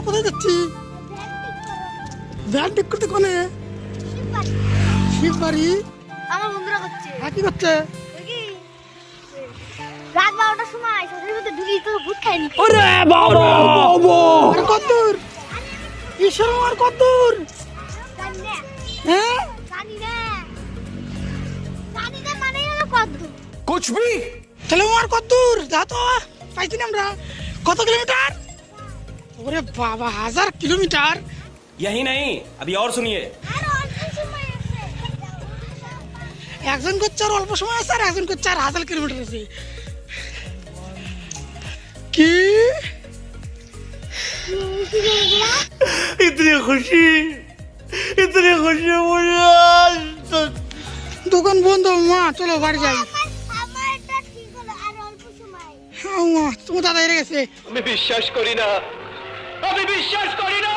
আমরা কোথায় যাচ্ছি? ঠিক করতে কোনে? শিববাড়ি? আমার বন্ধুরা করছে। হ্যাঁ কি করছে? কত আর হ্যাঁ? পাইছি না আমরা। কত কিলোমিটার? ওরে বাবা হাজার কিলোমিটার यही नहीं अभी और सुनिए আর অল্প সময় আছে একজন করছে আর অল্প সময় আছে আর একজন করছে আর হাজার কিলোমিটার আছে কি इतनी खुशी इतनी खुशी मुझे आज तक দোকান বন্ধ মা চলো বাড়ি যাই আমার এটা ঠিক হলো আর অল্প সময় হ্যাঁ মা তোমার দাদা এড়ে গেছে আমি বিশ্বাস করি না আমি বিশ্বাস করি